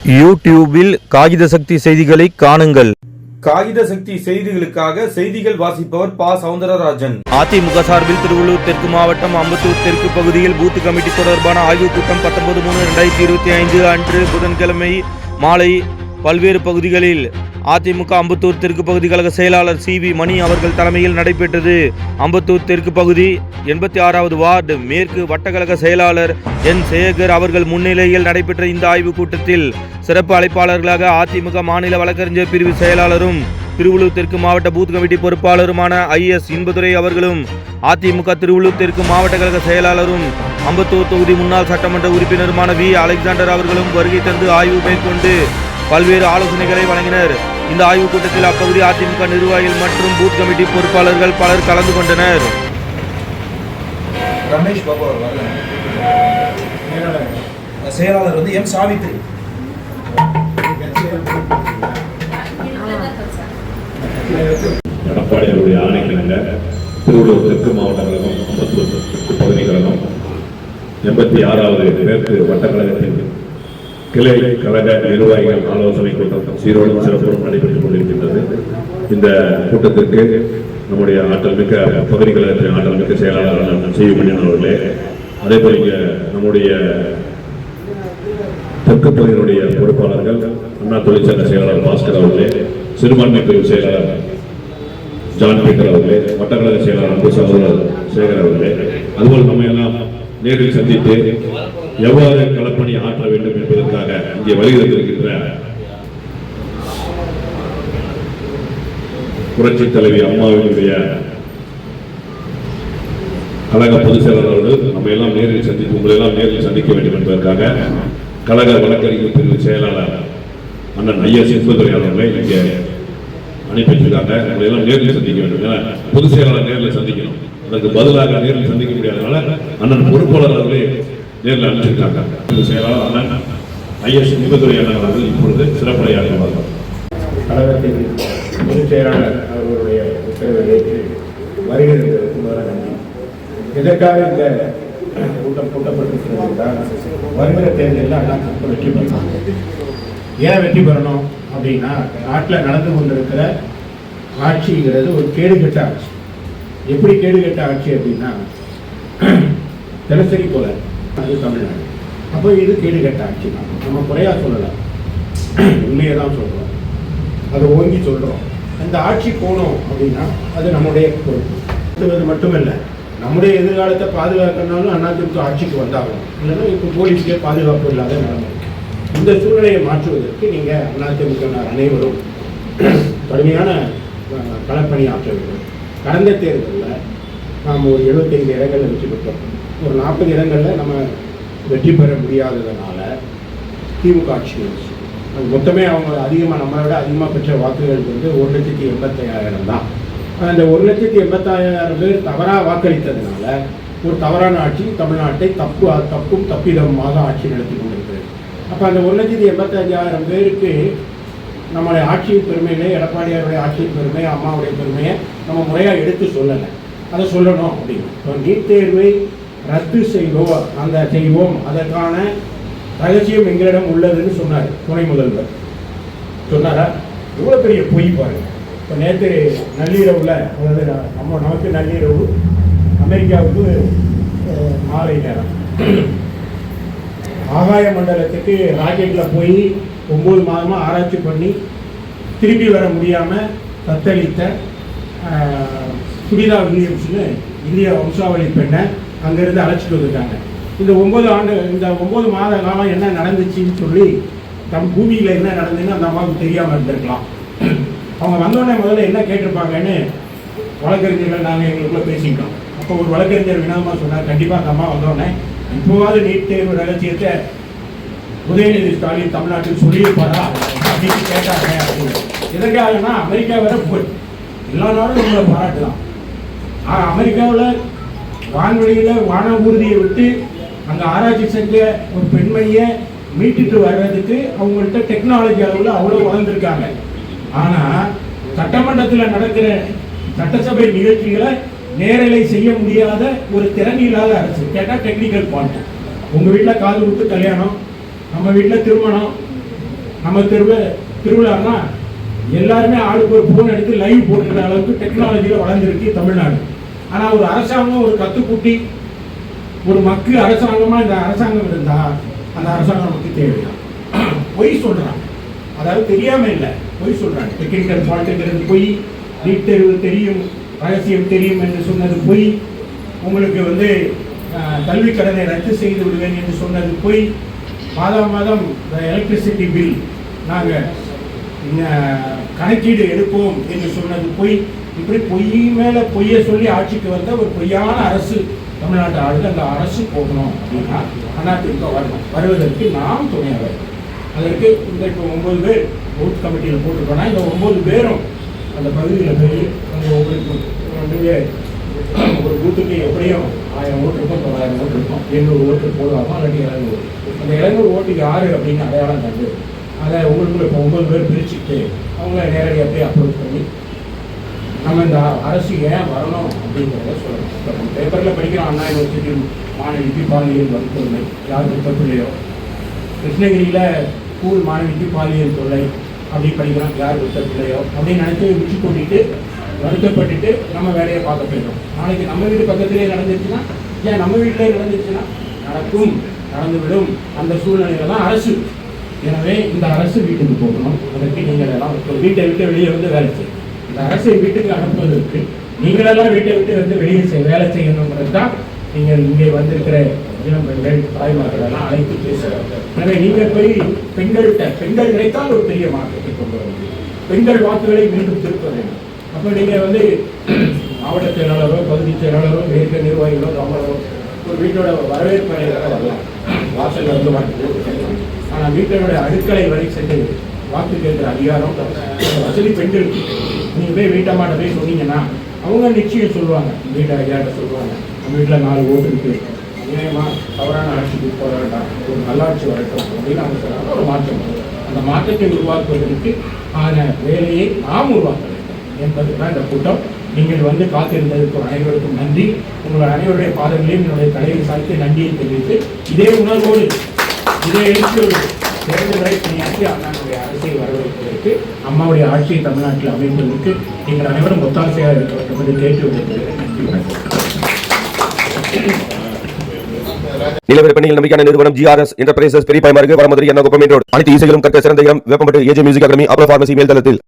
யூடியூபில் காகித சக்தி செய்திகளை காணுங்கள். காகித சக்தி செய்திகளுக்காக செய்திகள் வாசிப்பவர் பா. சவுந்தரராஜன். அதிமுக சார்பில் திருவள்ளூர் தெற்கு மாவட்டம் அம்பத்தூர் தெற்கு பகுதியில் பூத் கமிட்டி தொடர்பான ஆய்வுக் கூட்டம் பத்தொன்பது மூணு ரெண்டாயிரத்தி இருபத்தி ஐந்து அன்று புதன்கிழமை மாலை பல்வேறு பகுதிகளில் அதிமுக அம்பத்தூர் தெற்கு பகுதி கழக செயலாளர் சி வி மணி அவர்கள் தலைமையில் நடைபெற்றது. அம்பத்தூர் தெற்கு பகுதி எண்பத்தி ஆறாவது வார்டு மேற்கு வட்டக்கழக செயலாளர் என் சேகர் அவர்கள் முன்னிலையில் நடைபெற்ற இந்த ஆய்வுக் கூட்டத்தில் சிறப்பு அழைப்பாளர்களாக அதிமுக மாநில வழக்கறிஞர் பிரிவு செயலாளரும் திருவள்ளூர் தெற்கு மாவட்ட பூத் கமிட்டி பொறுப்பாளருமான ஐ எஸ் இன்பதுரை அவர்களும் அதிமுக திருவள்ளூர் தெற்கு மாவட்ட கழக செயலாளரும் அம்பத்தூர் தொகுதி முன்னாள் சட்டமன்ற உறுப்பினருமான வி அலெக்சாண்டர் அவர்களும் வருகை தந்து ஆய்வு மேற்கொண்டு பல்வேறு ஆலோசனைகளை வழங்கினர். இந்த ஆய்வுக் கூட்டத்தில் அப்பகுதி அதிமுக நிர்வாகிகள் மற்றும் பூத் கமிட்டி பொறுப்பாளர்கள் பலர் கலந்து கொண்டனர். ரமேஷ் பாபு செயலாளர் வந்து எம் சாவித்ரி. எடப்பாடி அவருடைய ஆணைக்கிணங்க திருவள்ளூர் தெற்கு மாவட்ட கழகம் அம்பத்தூர் தெற்கு பகுதி கழகம் எண்பத்தி ஆறாவது மேற்கு வட்டக்கழகத்தின் கிளை கழக நிர்வாகிகள் ஆலோசனை கூட்டம் சீரோடு சிறப்புடன் நடைபெற்றுக் கொண்டிருக்கின்றது. இந்த கூட்டத்திற்கு நம்முடைய ஆற்றல் மிக்க பகுதி கழகத்தின் ஆற்றல் மிக்க செயலாளர் செய்யமணியன் அவர்களே அதே போல இங்கே நம்முடைய தெற்கு பகுதியினுடைய பொறுப்பாளர்கள் அண்ணா தொழிற்சங்க செயலாளர் பாஸ்கர் அவர்களே சிறுபான்மை பிரிவு செயலாளர் ஜான் பீட்டர் அவர்களே வட்டக்கழக செயலாளர் அன்பு சகோதரர் சேகர் அவர்களே அதுபோல் நம்ம எல்லாம் நேரில் சந்தித்து எவ்வாறு களப்பணி ஆற்ற வேண்டும் என்பதற்காக இங்கே வலியுறுத்தியிருக்கின்ற புரட்சி தலைவி அம்மாவினுடைய கழக பொதுச் செயலாளர் அவர்கள் நம்ம எல்லாம் நேரில் சந்தித்து உங்களை எல்லாம் நேரில் சந்திக்க வேண்டும் என்பதற்காக கழக வழக்கறிஞர் பிரிவு செயலாளர் அண்ணன் ஐயா இன்பதுரை அவர்களை இங்கே அனுப்பி வச்சிருக்காங்க உங்களை எல்லாம் நேரில் சந்திக்க வேண்டும். ஏன்னா பொதுச் செயலாளர் நேரில் சந்திக்கணும். அதற்கு பதிலாக நேரில் சந்திக்க முடியாதனால அண்ணன் பொறுப்பாளர் அவர்களே நேரில் அனுப்பிச்சிருக்காங்க செயலாளர் அண்ணன் ஐஎஸ் இன்பதுரை அண்ணன் அவர்கள் இப்பொழுது அடைவார்கள் கழகத்தின் பொதுச் செயலாளர் அவர்களுடைய உத்தரவை ஏற்று வருகிறது நன்றி. எதற்காக இந்த கூட்டம் கூட்டப்பட்டிருக்கிறது என்றால் வருகிற தேர்தலில் அண்ணா வெற்றி பெறணும். ஏன் வெற்றி பெறணும் அப்படின்னா நாட்டில் நடந்து கொண்டிருக்கிற ஆட்சிங்கிறது ஒரு கேடுகட்ட ஆட்சி. எப்படி கேடுகட்ட ஆட்சி அப்படின்னா தினசரி போல. அது தமிழ்நாடு அப்போ இது கேடுகெட்ட ஆட்சி தான். நம்ம குறையாக சொல்லலாம். உண்மையை தான் சொல்கிறோம் அதை ஓங்கி சொல்கிறோம் அந்த ஆட்சி போனோம் அப்படின்னா அது நம்முடைய பொறுப்பு. அது மட்டுமில்லை நம்முடைய எதிர்காலத்தை பாதுகாக்கணும்னாலும் அதிமுக ஆட்சிக்கு வந்தாகணும். இல்லைன்னா இப்போ போலீஸ்க்கே பாதுகாப்பு இல்லாத நிலைமை இந்த சூழ்நிலையை மாற்றுவதற்கு நீங்கள் அண்ணாதிமுக அனைவரும் கடுமையான களப்பணி ஆற்ற வேண்டும். கடந்த தேர்தலில் நாம் ஒரு எழுபத்தைந்து இடங்களில் வெற்றி பெற்றோம். ஒரு நாற்பது இடங்களில் நம்ம வெற்றி பெற முடியாததுனால திமுக ஆட்சி வந்துச்சு. அது மொத்தமே அவங்க அதிகமாக நம்மளை விட அதிகமாக பெற்ற வாக்குகள் வந்து ஒரு லட்சத்தி எண்பத்தையாயிரம் தான். அந்த ஒரு லட்சத்தி எண்பத்தாயிரம் பேர் தவறாக வாக்களித்ததுனால ஒரு தவறான ஆட்சி தமிழ்நாட்டை தப்பு தப்பும் தப்பிதமாக ஆட்சி நடத்தி கொண்டிருக்கிறது. அப்போ அந்த ஒரு லட்சத்தி எண்பத்தஞ்சாயிரம் பேருக்கு நம்மளுடைய ஆட்சியின் பெருமையிலே எடப்பாடியாருடைய ஆட்சியின் பெருமை அம்மாவுடைய பெருமையை நம்ம முறையாக எடுத்து சொல்லலை. அதை சொல்லணும் அப்படின்னு. இப்போ நீட் தேர்வை ரத்து செய்வோம் அந்த செய்வோம். அதற்கான ரகசியம் எங்களிடம் உள்ளதுன்னு சொன்னார் துணை முதல்வர். சொன்னாரா? எவ்வளோ பெரிய பொய் பாருங்க. இப்போ நேற்று நள்ளிரவில் அதாவது நம்ம நமக்கு நள்ளிரவு அமெரிக்காவுக்கு மாலை நேரம். ஆகாய மண்டலத்துக்கு ராக்கெட்டில் போய் ஒம்பது மாதமாக ஆராய்ச்சி பண்ணி திரும்பி வர முடியாமல் தத்தளித்த ஆஹ், சுனிதா வில்லியம்ஸ்னு இந்திய வம்சாவளி பெண்ணை அங்கேருந்து அழைச்சிட்டு வந்திருக்காங்க இந்த ஒம்பது ஆண்டு இந்த ஒம்பது மாத காலம் என்ன நடந்துச்சுன்னு சொல்லி தம் பூமியில் என்ன நடந்துன்னு அந்த அம்மாவுக்கு தெரியாமல் இருந்திருக்கலாம். அவங்க வந்தோடனே முதல்ல என்ன கேட்டிருப்பாங்கன்னு வழக்கறிஞர்கள் நாங்கள் எங்களுக்குள்ள பேசிக்கிட்டோம். அப்போ ஒரு வழக்கறிஞர் வினோதமாக சொன்னார் கண்டிப்பாக அந்த அம்மா வந்தோடனே இப்போவாது நீட் தேர்வு ரகசியத்தை உதயநிதி ஸ்டாலின் தமிழ்நாட்டில் சொல்லியிருப்பாரா அப்படின்னு கேட்டாங்க அப்படின்னு. எதற்காகனா அமெரிக்கா வர போய். எல்லா நாடும் நம்மளை பாராட்டலாம் ஆனால் அமெரிக்காவில் வான்வெளியில் வான ஊர்தியை விட்டு அங்கே ஆராய்ச்சி செஞ்ச ஒரு பெண்மணியை மீட்டுட்டு வர்றதுக்கு அவங்கள்ட்ட டெக்னாலஜி அளவில் அவ்வளோ வளர்ந்துருக்காங்க. ஆனால் சட்டமன்றத்தில் நடக்கிற சட்டசபை நிகழ்ச்சிகளை நேரலை செய்ய முடியாத ஒரு திறன் இல்லாத அரசு. கேட்டால் டெக்னிக்கல் பாயிண்ட் உங்கள் வீட்டில் காது கொடுத்து கல்யாணம் நம்ம வீட்டில் திருமணம் நம்ம திருவ திருவிழான்னா எல்லாருமே ஆளுக்கு ஒரு ஃபோன் எடுத்து லைவ் போட்டுக்கிற அளவுக்கு டெக்னாலஜியில் வளர்ந்துருக்கு தமிழ்நாடு. ஆனால் ஒரு அரசாங்கம் ஒரு கத்துக்குட்டி ஒரு மக்கு அரசாங்கமாக இந்த அரசாங்கம் இருந்தால் அந்த அரசாங்கம் நமக்கு தேவையா பொய் சொல்கிறாங்க அதாவது தெரியாமல் இல்லை பொய் சொல்கிறாங்க டெக்னிக்கல் ஃபால்ட்டுங்கிறது பொய் நீட் தேர்வு தெரியும் ரகசியம் தெரியும் என்று சொன்னது பொய். உங்களுக்கு வந்து கல்விக் கடனை ரத்து செய்து விடுவேன் என்று சொன்னது பொய். மாதம் மாதம் எலக்ட்ரிசிட்டி பில் நாங்கள் கணக்கீடு எடுப்போம் என்று சொன்னது பொய். இப்படி பொய் மேலே பொய்யை சொல்லி ஆட்சிக்கு வந்த ஒரு பொய்யான அரசு தமிழ்நாட்டு ஆளுது அந்த அரசு போகணும் அப்படின்னா அதிமுக வரணும். வருவதற்கு நாம் துணையாக வேண்டும். அதற்கு இந்த இப்போ ஒம்பது பேர் பூத் கமிட்டியில் போட்டிருக்கோம்னா இந்த ஒம்பது பேரும் அந்த பகுதியில் போய் அந்த ஒவ்வொரு ஒரு பூத்துக்கு எப்படியும் ஆயிரம் ஓட்டு இருக்கும் தொள்ளாயிரம் ஓட்டு இருக்கும். எண்ணூறு ஓட்டு போடுவாங்க இல்லாட்டி எழுநூறு அந்த இரநூறு ஓட்டு யாரு அப்படின்னு அடையாளம் கண்டு அதை உங்களுக்குள்ள இப்போ ஒம்பது பேர் பிரிச்சுட்டு அவங்கள நேரடியாக போய் அப்ரோச் பண்ணி நம்ம இந்த அரசு ஏன் வரணும் அப்படிங்கிறத சொல்லணும். இப்போ நம்ம பேப்பரில் படிக்கிறோம் அண்ணா யூனிவர்சிட்டி மாணவிக்கு பாலியல் வன்கொடுமை யார் விருப்பத்தில்லையோ. கிருஷ்ணகிரியில் ஸ்கூல் மாணவிக்கு பாலியல் தொல்லை அப்படி படிக்கிறோம் யார் விருப்பத்தில்லையோ அப்படின்னு நினச்சி விட்டு கூட்டிட்டு வருத்தப்பட்டுட்டு நம்ம வேலையை பார்க்க போயிடும் நாளைக்கு நம்ம வீட்டு பக்கத்துலேயே நடந்துச்சுன்னா ஏன் நம்ம வீட்டிலே நடந்துச்சுன்னா நடக்கும் நடந்துவிடும். அந்த சூழ்நிலையில தான் அரசு. எனவே இந்த அரசு வீட்டுக்கு போகணும். அதற்கு நீங்கள் எல்லாம் வீட்டை விட்டு வெளியே வந்து வேலை செய்யணும் இந்த அரசை வீட்டுக்கு அனுப்புவதற்கு நீங்களெல்லாம் வீட்டை விட்டு வந்து வெளியே செய் வேலை செய்யணுங்கிறது தான் நீங்கள் இங்கே வந்திருக்கிற இளம் பெண்கள் தாய்மார்கள் எல்லாம் அழைத்து பேசுகிறாங்க எனவே நீங்கள் போய் பெண்கள்கிட்ட பெண்கள் கிடைத்தால் ஒரு பெரிய மாற்றத்தை கொண்டு வர முடியும். பெண்கள் வாக்குகளை மீண்டும் திருப்ப வேண்டும். அப்போ நீங்கள் வந்து மாவட்ட செயலாளரோ பகுதி செயலாளரோ மேற்க நிர்வாகிகளோ கவலரோ ஒரு வீட்டோட வரவேற்பு அறையில வரலாம். வாசல் வந்து வாக்கு ஆனால் கேட்கலாம். வீட்டோட அடுக்களை வரை சென்று வாக்கு கேட்கிற அதிகாரம் வசதி பெண்களுக்கு நீங்கள் போய் வீட்டம்மாட்ட போய் சொன்னீங்கன்னா அவங்க நிச்சயம் சொல்லுவாங்க. வீட்டை ஐயாட்ட சொல்லுவாங்க. நம்ம வீட்டில் நாலு ஓட்டு இருக்குது ஏமா தவறான ஆட்சிக்கு போக வேண்டாம். ஒரு நல்லாட்சி வரட்டும் அப்படின்னு அவங்க சொல்றாங்க. ஒரு மாற்றம் அந்த மாற்றத்தை உருவாக்குவதற்கு ஆன வேலையை நாம் உருவாக்க வேண்டும் என்பதுதான் இந்த கூட்டம். நீங்கள் வந்து காத்திருந்ததற்கு அனைவருக்கும் நன்றி. உங்கள் அனைவருடைய பாதங்களையும் என்னுடைய தலையை சாய்த்து நன்றியை தெரிவித்து இதே உணர்வோடு இதே எழுச்சியோடு தேர்தலை பணியாற்றி அண்ணாவுடைய அரசை வரவேற்பதற்கு அம்மாவுடைய ஆட்சியை தமிழ்நாட்டில் அமைப்பதற்கு நீங்கள் அனைவரும் ஒத்தாசையாக இருக்க வேண்டும் என்று கேட்டு விடுகிறேன் நன்றி வணக்கம். நம்பிக்கையான நிறுவனம் ஜிஆர்எஸ் என்டர்பிரைசஸ் பெரிய பயமாருக்கு வடமதுரை எண்ணகுப்பம் ரோடு. அனைத்து இசைகளும் கற்க சிறந்த இடம் வேப்பம்பட்டு ஏஜே மியூசிக் அகாடமி அப்ரோ பார்மசி மேல்தளத்தில்.